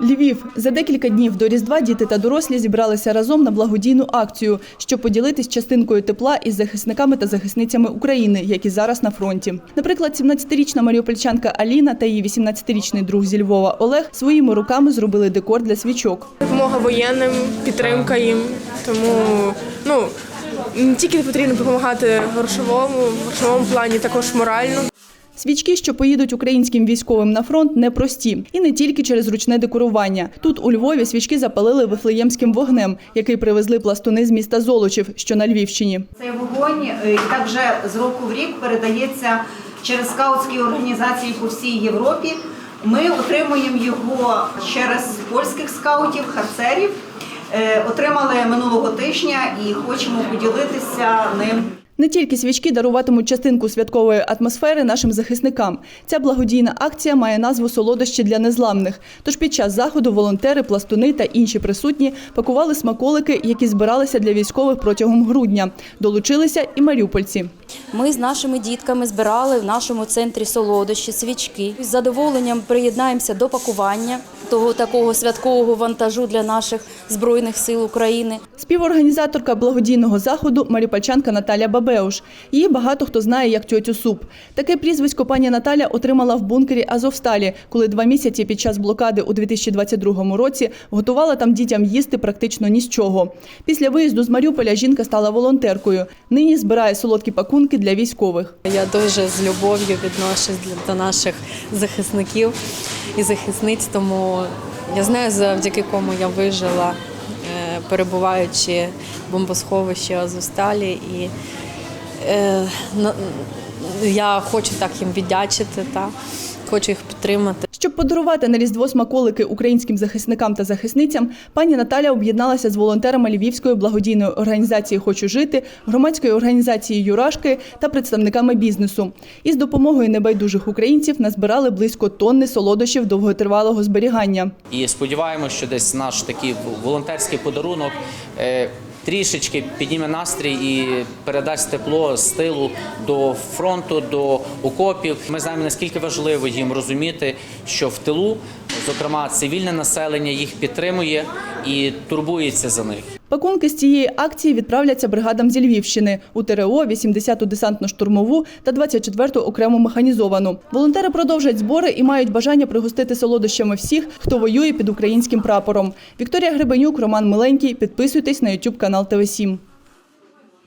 Львів за декілька днів до Різдва діти та дорослі зібралися разом на благодійну акцію, щоб поділитись частинкою тепла із захисниками та захисницями України, які зараз на фронті. Наприклад, 17-річна маріупольчанка Аліна та її 18-річний друг зі Львова Олег своїми руками зробили декор для свічок. Допомога воєнним, підтримка їм. Тому ну не тільки потрібно допомагати грошовому, в грошовому плані, також морально. Свічки, що поїдуть українським військовим на фронт, непрості. І не тільки через ручне декорування. Тут у Львові свічки запалили вифлеємським вогнем, який привезли пластуни з міста Золочів, що на Львівщині. Цей вогонь е, і так вже з року в рік передається через скаутські організації по всій Європі. Ми отримуємо його через польських скаутів, харцерів. Е, Отримали минулого тижня і хочемо поділитися ним. Не тільки свічки даруватимуть частинку святкової атмосфери нашим захисникам. Ця благодійна акція має назву Солодощі для незламних. Тож під час заходу волонтери, пластуни та інші присутні пакували смаколики, які збиралися для військових протягом грудня. Долучилися і маріупольці. Ми з нашими дітками збирали в нашому центрі солодощі, свічки. З задоволенням приєднаємося до пакування того такого святкового вантажу для наших збройних сил України. Співорганізаторка благодійного заходу маріупольчанка Наталя Бабеуш. Її багато хто знає як тьотю Суп. Таке прізвисько пані Наталя отримала в бункері Азовсталі, коли два місяці під час блокади у 2022 році готувала там дітям їсти практично ні з чого. Після виїзду з Маріуполя жінка стала волонтеркою. Нині збирає солодкі пакунки для військових. Я дуже з любов'ю відношусь до наших захисників і захисниць, тому я знаю, завдяки кому я вижила, е, перебуваючи в бомбосховищі Азовсталі. І я хочу так їм віддячити, та, хочу їх підтримати. Щоб подарувати на Різдво смаколики українським захисникам та захисницям, пані Наталя об'єдналася з волонтерами Львівської благодійної організації Хочу жити, громадської організації Юрашки та представниками бізнесу. Із допомогою небайдужих українців назбирали близько тонни солодощів довготривалого зберігання. І сподіваємося, що десь наш такий волонтерський подарунок е, трішечки підніме настрій і передасть тепло з тилу до фронту, до окопів. Ми знаємо наскільки важливо їм розуміти, що в тилу, зокрема, цивільне населення їх підтримує і турбується за них. Пакунки з цієї акції відправляться бригадам зі Львівщини у ТРО, 80-ту десантно-штурмову та 24-ту окрему механізовану. Волонтери продовжать збори і мають бажання пригостити солодощами всіх, хто воює під українським прапором. Вікторія Гребенюк, Роман Миленький. Підписуйтесь на YouTube канал ТВ 7